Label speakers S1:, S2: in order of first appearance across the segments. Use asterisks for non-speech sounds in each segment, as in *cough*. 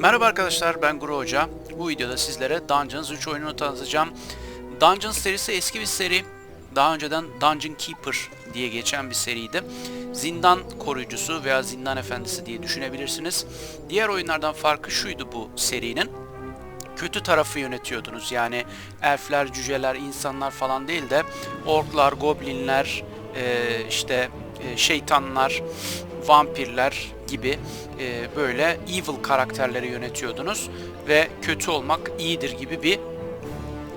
S1: Merhaba arkadaşlar ben Guru Hoca. Bu videoda sizlere Dungeons 3 oyununu tanıtacağım. Dungeons serisi eski bir seri. Daha önceden Dungeon Keeper diye geçen bir seriydi. Zindan koruyucusu veya zindan efendisi diye düşünebilirsiniz. Diğer oyunlardan farkı şuydu bu serinin. Kötü tarafı yönetiyordunuz. Yani elfler, cüceler, insanlar falan değil de orklar, goblinler, eee, işte eee, şeytanlar, vampirler gibi eee, böyle evil karakterleri yönetiyordunuz ve kötü olmak iyidir gibi bir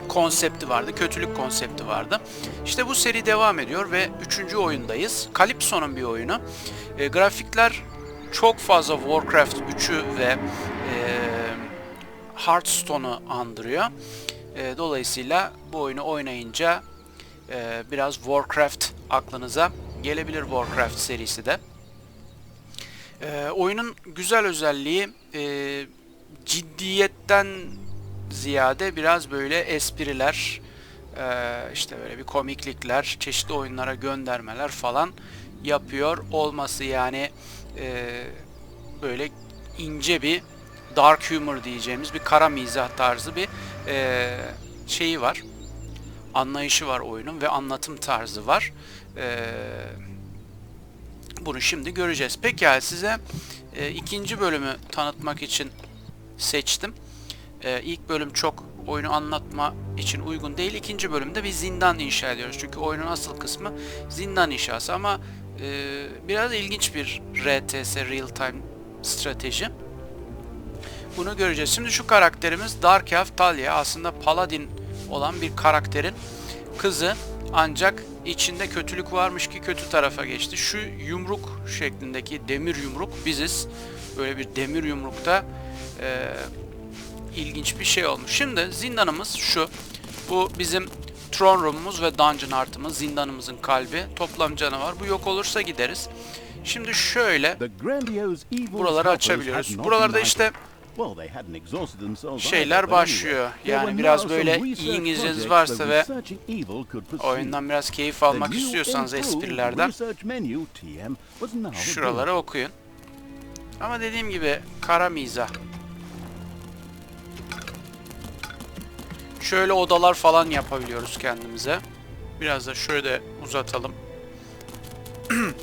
S1: konsepti vardı. Kötülük konsepti vardı. İşte bu seri devam ediyor ve 3. oyundayız. Calypso'nun bir oyunu. E, grafikler çok fazla Warcraft 3'ü ve e, Hearthstone'u andırıyor. E, dolayısıyla bu oyunu oynayınca e, biraz Warcraft aklınıza gelebilir Warcraft serisi de. E, oyunun güzel özelliği e, ciddiyetten ziyade biraz böyle espriler, e, işte böyle bir komiklikler, çeşitli oyunlara göndermeler falan yapıyor olması yani e, böyle ince bir dark humor diyeceğimiz bir kara mizah tarzı bir e, şeyi var. Anlayışı var oyunun ve anlatım tarzı var. E, bunu şimdi göreceğiz. Pekala size e, ikinci bölümü tanıtmak için seçtim. E, ilk bölüm çok oyunu anlatma için uygun değil. İkinci bölümde bir zindan inşa ediyoruz. Çünkü oyunun asıl kısmı zindan inşası ama e, biraz ilginç bir RTS Real Time strateji. Bunu göreceğiz. Şimdi şu karakterimiz Dark Elf Talia aslında Paladin olan bir karakterin kızı ancak içinde kötülük varmış ki kötü tarafa geçti. Şu yumruk şeklindeki demir yumruk biziz. Böyle bir demir yumrukta e, ilginç bir şey olmuş. Şimdi zindanımız şu. Bu bizim Throne Room'umuz ve Dungeon Art'ımız. Zindanımızın kalbi. Toplam canavar. Bu yok olursa gideriz. Şimdi şöyle buraları açabiliyoruz. Buralarda işte şeyler başlıyor. Yani biraz böyle iyi İngilizceniz varsa ve oyundan biraz keyif almak istiyorsanız esprilerden şuraları okuyun. Ama dediğim gibi kara mizah. Şöyle odalar falan yapabiliyoruz kendimize. Biraz da şöyle uzatalım. *clears throat*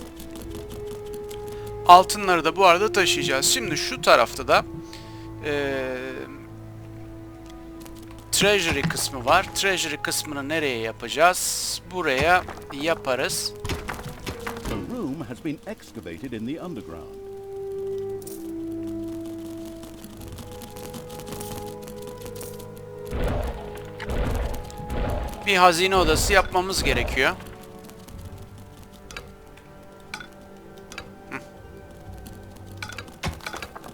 S1: Altınları da bu arada taşıyacağız. Şimdi şu tarafta da eee Treasury kısmı var. Treasury kısmını nereye yapacağız? Buraya yaparız.
S2: The room has been excavated in the underground.
S1: Bir hazine odası yapmamız gerekiyor.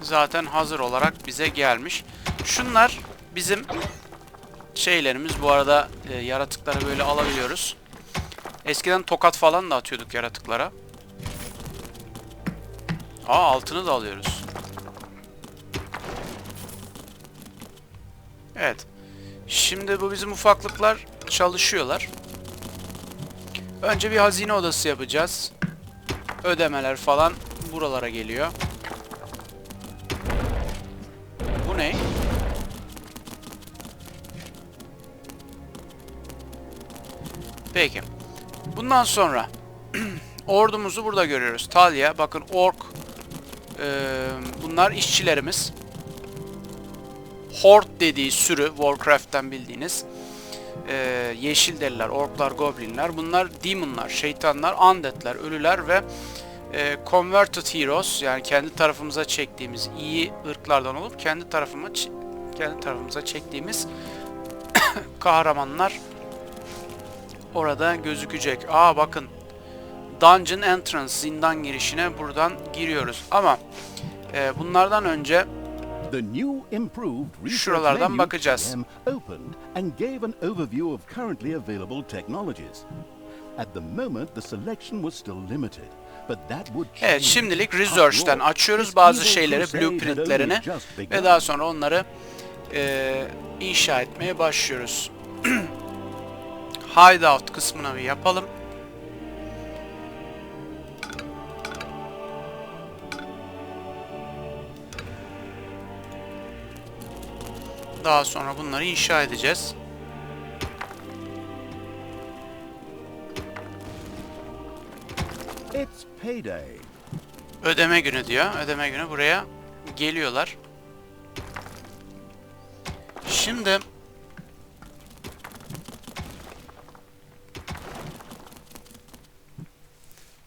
S1: Zaten hazır olarak bize gelmiş. Şunlar bizim şeylerimiz. Bu arada e, yaratıkları böyle alabiliyoruz. Eskiden tokat falan da atıyorduk yaratıklara. Aa altını da alıyoruz. Evet. Şimdi bu bizim ufaklıklar çalışıyorlar. Önce bir hazine odası yapacağız. Ödemeler falan buralara geliyor. Peki. Bundan sonra *clears throat* ordumuzu burada görüyoruz. Talia, bakın ork. Ee, bunlar işçilerimiz. Horde dediği sürü Warcraft'ten bildiğiniz e, yeşil deliler, orklar, goblinler. Bunlar demonlar, şeytanlar, undeadler, ölüler ve e, converted heroes yani kendi tarafımıza çektiğimiz iyi ırklardan olup kendi tarafıma kendi tarafımıza çektiğimiz *clears throat* kahramanlar orada gözükecek. Aa bakın Dungeon Entrance zindan girişine buradan giriyoruz. Ama e, bunlardan önce Şuralardan bakacağız. Evet şimdilik research'ten açıyoruz bazı şeyleri, blueprintlerini ve daha sonra onları eee, inşa etmeye başlıyoruz. *clears throat* Hideout kısmına bir yapalım. Daha sonra bunları inşa edeceğiz.
S2: It's payday.
S1: Ödeme günü diyor. Ödeme günü buraya geliyorlar. Şimdi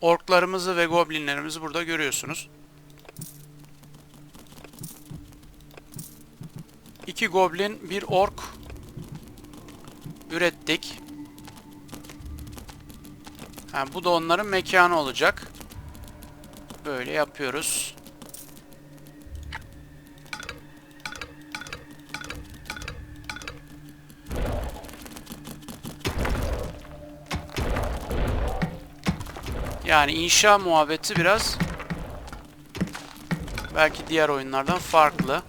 S1: orklarımızı ve goblinlerimizi burada görüyorsunuz. İki goblin, bir ork ürettik. Ha, bu da onların mekanı olacak. Böyle yapıyoruz. Yani inşa muhabbeti biraz belki diğer oyunlardan farklı.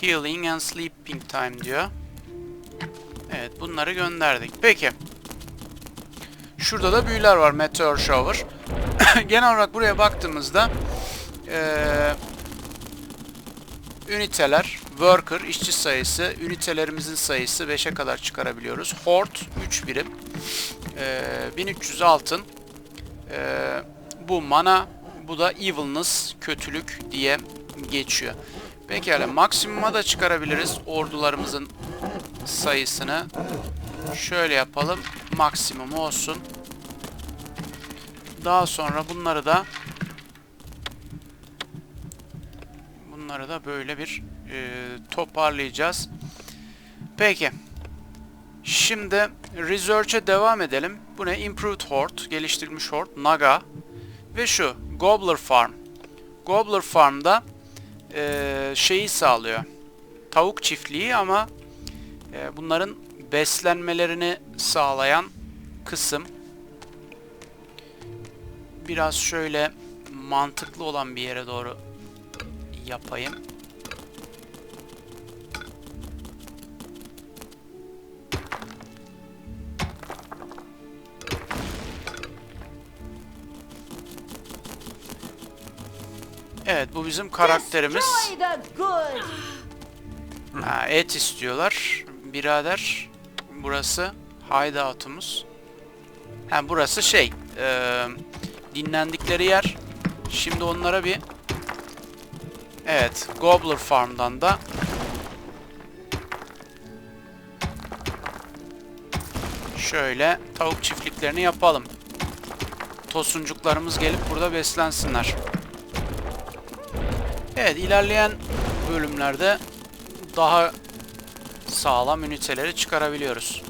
S1: Healing and sleeping time diyor. Evet bunları gönderdik. Peki. Şurada da büyüler var. Meteor Shower. *coughs* Genel olarak buraya baktığımızda eee üniteler, worker, işçi sayısı, ünitelerimizin sayısı 5'e kadar çıkarabiliyoruz. Horde 3 birim. Eee 1300 altın. Eee, bu mana, bu da evilness, kötülük diye geçiyor. Pekala maksimuma da çıkarabiliriz ordularımızın sayısını. Şöyle yapalım. Maksimum olsun. Daha sonra bunları da bunları da böyle bir e, toparlayacağız. Peki. Şimdi research'e devam edelim. Bu ne? Improved Horde, geliştirilmiş Horde, Naga ve şu Gobbler Farm. Gobbler Farm'da e, şeyi sağlıyor. Tavuk çiftliği ama e, bunların beslenmelerini sağlayan kısım. Biraz şöyle mantıklı olan bir yere doğru yapayım. Evet bu bizim karakterimiz. Ha, et istiyorlar. Birader burası hideout'umuz. Ha burası şey e, dinlendikleri yer. Şimdi onlara bir Evet Gobbler Farm'dan da şöyle tavuk çiftliklerini yapalım. Tosuncuklarımız gelip burada beslensinler. Evet ilerleyen bölümlerde daha sağlam üniteleri çıkarabiliyoruz.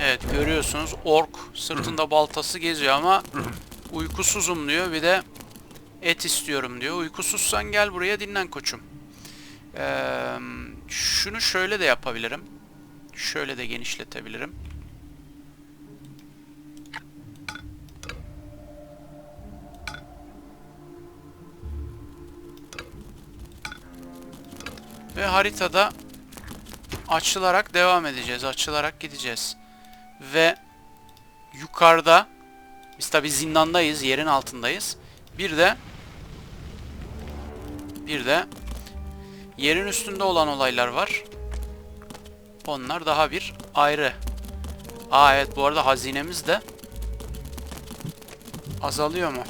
S1: Evet görüyorsunuz ork sırtında baltası geziyor ama *laughs* uykusuzum diyor bir de et istiyorum diyor. Uykusuzsan gel buraya dinlen koçum. Ee, şunu şöyle de yapabilirim. Şöyle de genişletebilirim. Ve haritada açılarak devam edeceğiz. Açılarak gideceğiz. Ve yukarıda biz tabi zindandayız. Yerin altındayız. Bir de bir de yerin üstünde olan olaylar var. Onlar daha bir ayrı. Aa evet bu arada hazinemiz de azalıyor mu?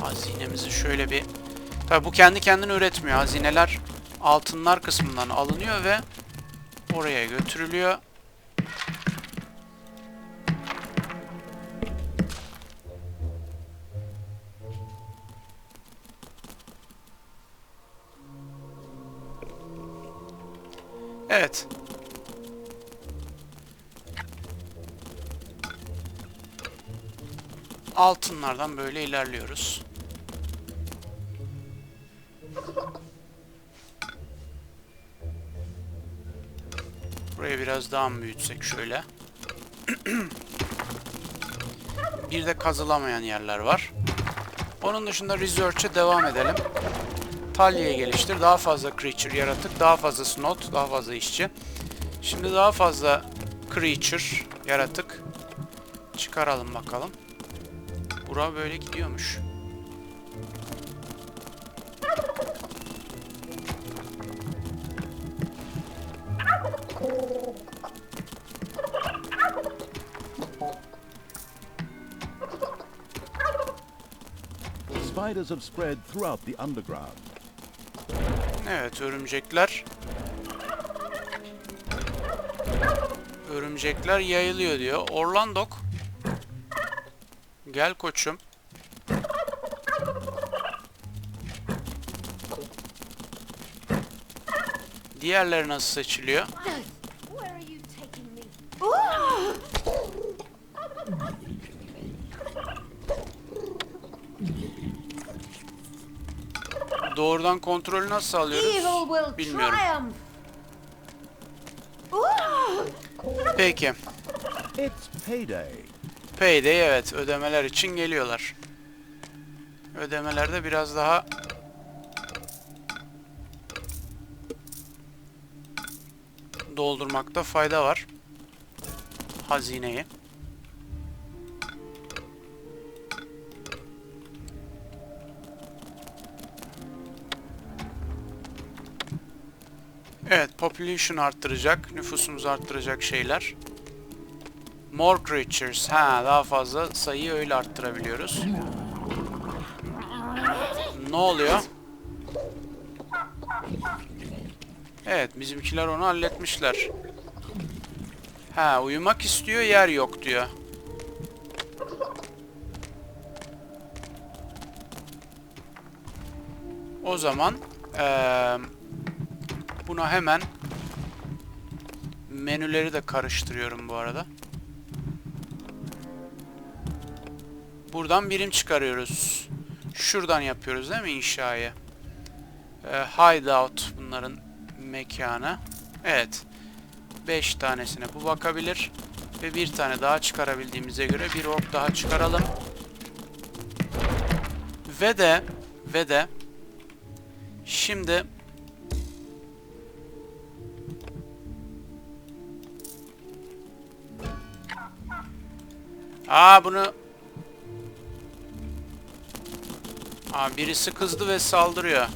S1: Hazinemizi şöyle bir... Tabi bu kendi kendini üretmiyor. Hazineler altınlar kısmından alınıyor ve oraya götürülüyor. Evet. Altınlardan böyle ilerliyoruz. Burayı biraz daha mı büyütsek şöyle. Bir de kazılamayan yerler var. Onun dışında research'e devam edelim. Talya'yı geliştir. Daha fazla creature yaratık. Daha fazla snot. Daha fazla işçi. Şimdi daha fazla creature yaratık. Çıkaralım bakalım. Bura böyle gidiyormuş.
S2: Spiders have spread throughout the underground.
S1: Evet örümcekler. Örümcekler yayılıyor diyor. Orlandok. Gel koçum. Diğerleri nasıl seçiliyor? Doğrudan kontrolü nasıl
S3: will
S1: Bilmiyorum. Peki.
S2: Payday.
S1: Payday evet ödemeler için geliyorlar. Ödemelerde biraz daha doldurmakta fayda var. Hazineyi. Evet, population arttıracak, nüfusumuzu arttıracak şeyler. More creatures. Ha, daha fazla sayıyı öyle arttırabiliyoruz. Ne oluyor? Evet, bizimkiler onu halletmişler. Ha, uyumak istiyor, yer yok diyor. O zaman eee buna hemen menüleri de karıştırıyorum bu arada. Buradan birim çıkarıyoruz. Şuradan yapıyoruz değil mi inşayı? Ee, hideout bunların mekanı. Evet. 5 tanesine bu bakabilir. Ve bir tane daha çıkarabildiğimize göre bir ork daha çıkaralım. Ve de ve de şimdi Aa bunu Aa birisi kızdı ve saldırıyor.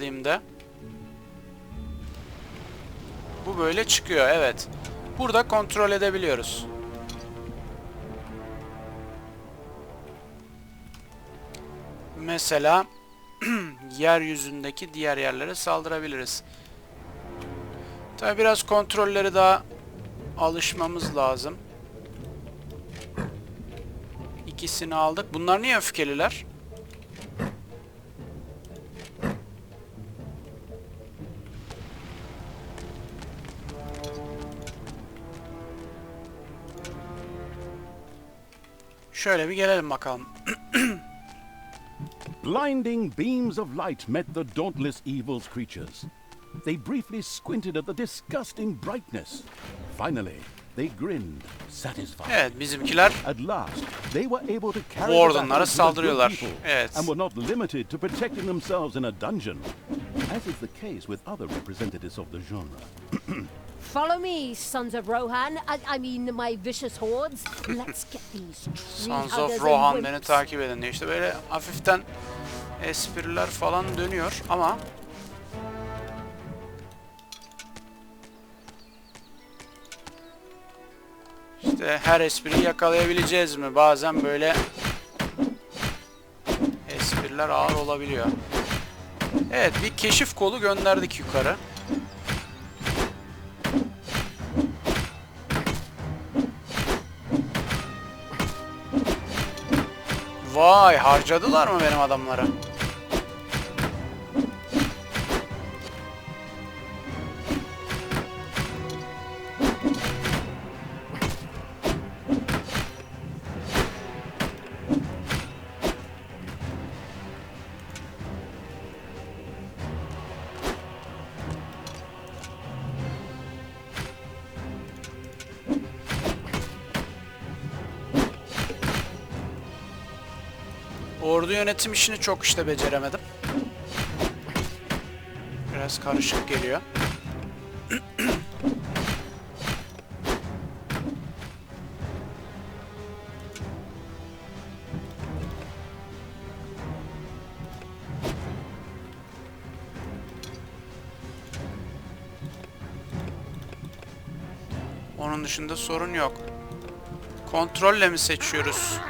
S1: Oraya gönderdiğimde bu böyle çıkıyor evet. Burada kontrol edebiliyoruz. Mesela *clears throat* yeryüzündeki diğer yerlere saldırabiliriz. Tabi biraz kontrolleri daha alışmamız lazım. İkisini aldık. Bunlar niye öfkeliler? Şöyle bir gelelim bakalım. *coughs*
S2: Blinding beams of light met the dauntless evil's creatures. They briefly squinted at the disgusting brightness. Finally, they grinned, satisfied.
S1: Evet bizimkiler
S2: At last, they were able to carry
S1: Warden'lara saldırıyorlar.
S2: people
S1: Evet.
S2: and were not limited to protecting themselves in a dungeon, as is the case with other representatives of the genre. *coughs*
S3: Follow me, sons of Rohan. I, I mean, my vicious hordes. Let's get these
S1: Sons of Rohan beni takip edin diye. İşte böyle hafiften espriler falan dönüyor ama işte her espriyi yakalayabileceğiz mi? Bazen böyle espriler ağır olabiliyor. Evet bir keşif kolu gönderdik yukarı. Vay harcadılar mı benim adamları? Yönetim işini çok işte beceremedim. Biraz karışık geliyor. Onun dışında sorun yok. Kontrolle mi seçiyoruz?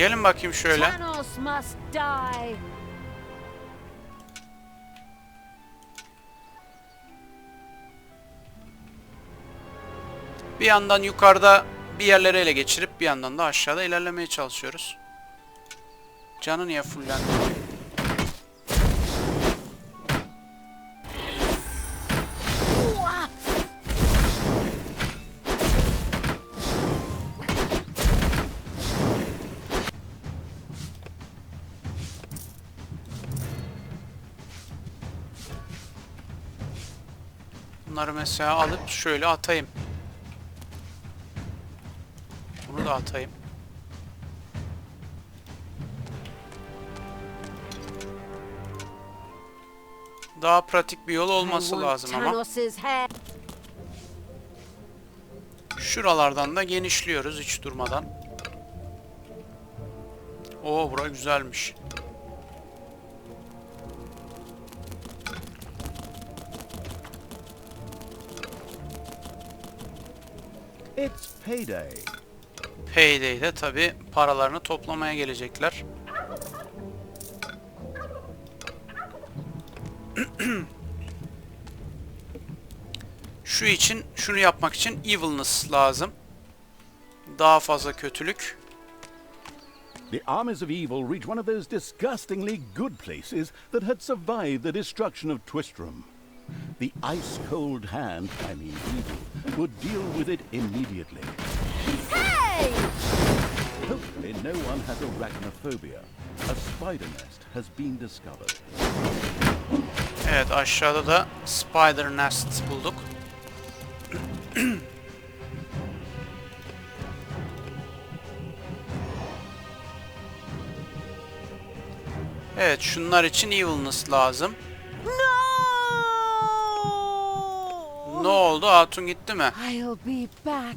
S1: Gelin bakayım şöyle. Bir yandan yukarıda bir yerleri ele geçirip bir yandan da aşağıda ilerlemeye çalışıyoruz. Canı niye fullendi? Bunları mesela alıp şöyle atayım. Bunu da atayım. Daha pratik bir yol olması lazım ama. Şuralardan da genişliyoruz hiç durmadan. Oo bura güzelmiş.
S2: It's payday.
S1: Payday'de tabi paralarını toplamaya gelecekler. *clears throat* Şu için, şunu yapmak için evilness lazım. Daha fazla kötülük.
S2: The armies of evil reach one of those disgustingly good places that had survived the destruction of Twistram. The ice-cold hand, I mean evil, would deal with it immediately.
S3: Hey!
S2: Hopefully no one has arachnophobia. A spider nest has been discovered.
S1: Evet aşağıda da Spider Nest bulduk. Evet şunlar için evilness lazım. Oldu? Hatun gitti mi?
S3: I'll be back.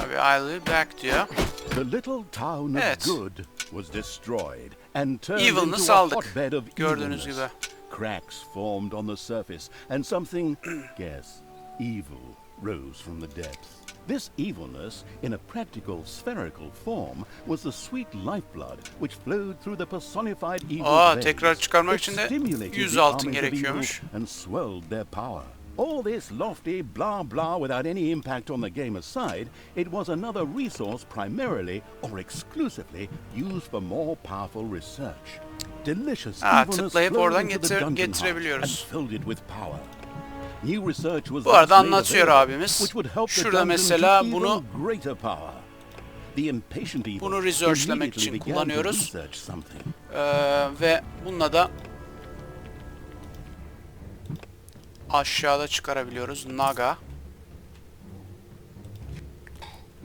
S1: Tabii I'll be back diyor.
S2: The little town of
S1: Evet.
S2: Good was destroyed and turned into a
S1: aldık.
S2: hotbed of
S1: Gördüğünüz gibi.
S2: Cracks formed on the surface, and something, *clears throat* guess, evil rose from the depths. This evilness, in a practical spherical form, was the sweet lifeblood which flowed through the personified evil
S1: Aa,
S2: veins.
S1: tekrar çıkarmak için de
S2: stimulated
S1: 100
S2: the
S1: altın gerekiyormuş.
S2: And swelled their power. All this lofty blah blah without any impact on the game aside, it was another resource primarily or exclusively used for more powerful research. Delicious
S1: ah,
S2: evilness
S1: tıklayıp
S2: flowed
S1: oradan getir- getirebiliyoruz.
S2: and filled it with power. New research was
S1: Bu arada anlatıyor abimiz.
S2: which would help the
S1: Şurada mesela bunu- Bunu researchlemek için
S2: began to
S1: kullanıyoruz. Ee, ve bununla da aşağıda çıkarabiliyoruz. Naga.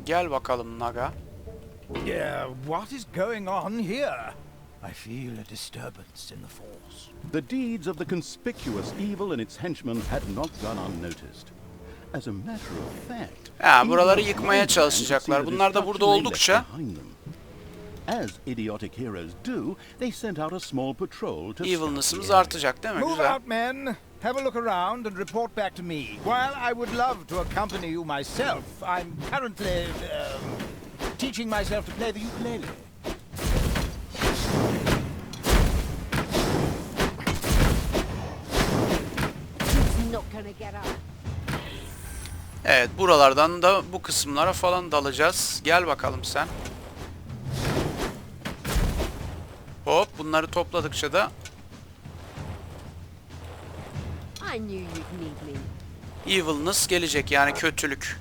S1: Gel bakalım Naga.
S4: Yeah, what is going on here? I feel a disturbance in the force.
S2: The deeds of the conspicuous evil and its henchmen had not gone unnoticed. As a matter of fact,
S1: Ha, buraları yıkmaya çalışacaklar.
S2: see the
S1: Bunlar da burada
S2: destruction they left
S1: oldukça
S2: behind them. As idiotic heroes do, they sent out a small patrol to scout
S1: Evilness'ımız artacak değil mi?
S4: Move
S1: Güzel.
S4: out, men. Have a look around and report back to me. While I would love to accompany you myself, I'm currently um, teaching myself to play the ukulele.
S1: Evet buralardan da bu kısımlara falan dalacağız. Gel bakalım sen. Hop bunları topladıkça da evilness gelecek yani kötülük.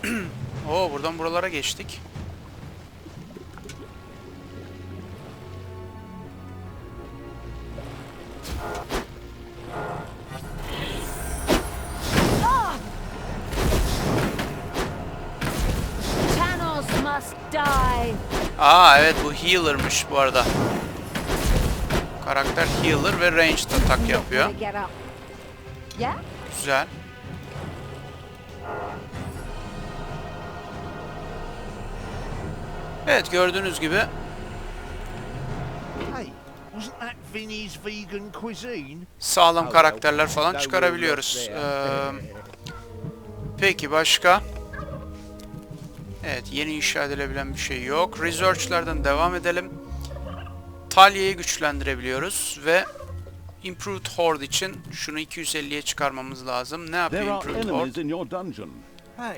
S1: *clears throat* Oo buradan buralara geçtik. Aa evet bu healer'mış bu arada. Karakter healer ve ranged atak yapıyor. Güzel. Evet gördüğünüz gibi sağlam karakterler falan çıkarabiliyoruz. Ee, peki başka? Evet yeni inşa edilebilen bir şey yok. Research'lardan devam edelim. Talya'yı güçlendirebiliyoruz ve Improved Horde için şunu 250'ye çıkarmamız lazım. Ne yapıyor Improved Horde?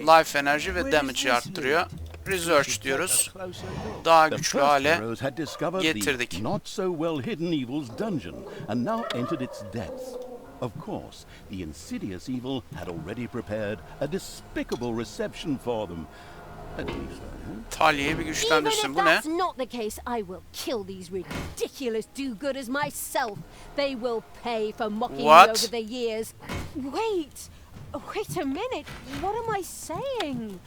S1: Life enerji ve damage'i arttırıyor. Research diyoruz. Daha güçlü hale getirdik.
S2: not so well hidden evil's dungeon and now entered its depths. Of course, the insidious evil had already prepared a despicable reception for them. At least I hope.
S1: Talya'yı bir
S3: Even
S1: güçlendirsin.
S3: if
S1: Bu ne?
S3: that's not the case, I will kill these ridiculous do-gooders myself. They will pay for mocking
S1: What?
S3: me over the years. Wait, wait a minute. What am I saying?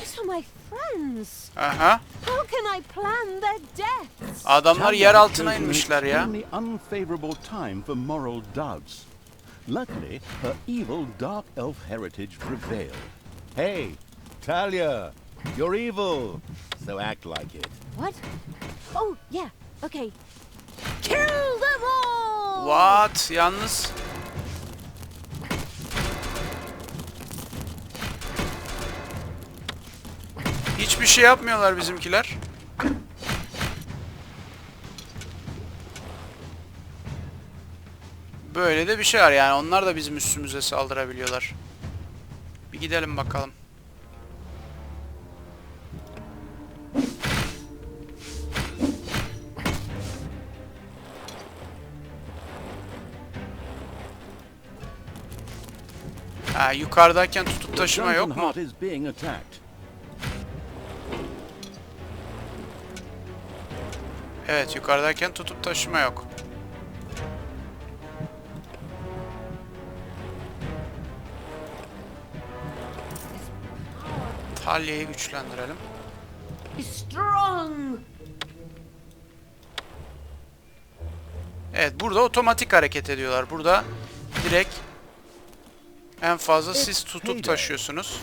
S3: These are my friends.
S1: Aha.
S3: How can I plan their deaths?
S1: Adamlar yer altına inmişler ya.
S2: extremely unfavorable time for moral doubts. Luckily, her evil dark elf heritage prevailed. Hey, Talia, you're evil, so act like it.
S3: What? Oh, yeah. Okay. Kill them all!
S1: What? Yalnız Hiçbir şey yapmıyorlar bizimkiler. Böyle de bir şey var yani onlar da bizim üstümüze saldırabiliyorlar. Bir gidelim bakalım. Ha, yukarıdayken tutup taşıma yok mu? Evet yukarıdayken tutup taşıma yok. Talya'yı güçlendirelim.
S3: Strong!
S1: Evet burada otomatik hareket ediyorlar. Burada direkt en fazla siz tutup taşıyorsunuz.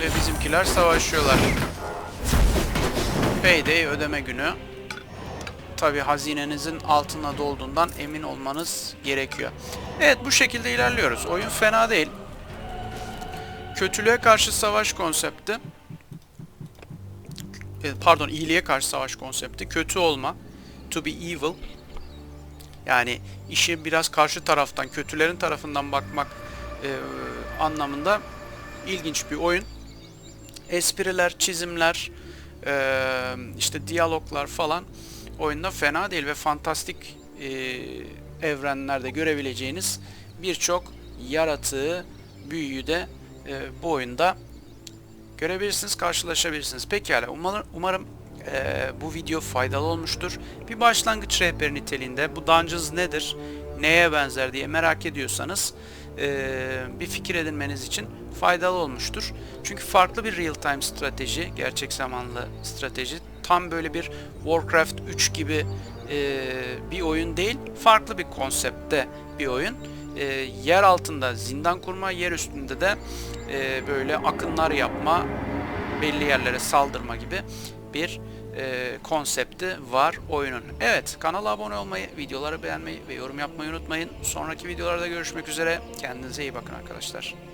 S1: Ve bizimkiler savaşıyorlar. Payday ödeme günü. Tabi hazinenizin altına dolduğundan emin olmanız gerekiyor. Evet bu şekilde ilerliyoruz. Oyun fena değil. Kötülüğe karşı savaş konsepti. E, Pardon iyiliğe karşı savaş konsepti. Kötü olma. To be evil. Yani işi biraz karşı taraftan, kötülerin tarafından bakmak e, anlamında ilginç bir oyun espriler, çizimler, eee, işte diyaloglar falan oyunda fena değil ve fantastik eee, evrenlerde görebileceğiniz birçok yaratığı, büyüyü de eee, bu oyunda görebilirsiniz, karşılaşabilirsiniz. Pekala, umarım, umarım eee, bu video faydalı olmuştur. Bir başlangıç rehberi niteliğinde bu Dungeons nedir, neye benzer diye merak ediyorsanız eee, bir fikir edinmeniz için faydalı olmuştur. Çünkü farklı bir real time strateji, gerçek zamanlı strateji. Tam böyle bir Warcraft 3 gibi eee, bir oyun değil, farklı bir konseptte bir oyun. Eee, yer altında zindan kurma, yer üstünde de eee, böyle akınlar yapma, belli yerlere saldırma gibi bir e, konsepti var oyunun. Evet kanala abone olmayı, videoları beğenmeyi ve yorum yapmayı unutmayın. Sonraki videolarda görüşmek üzere. Kendinize iyi bakın arkadaşlar.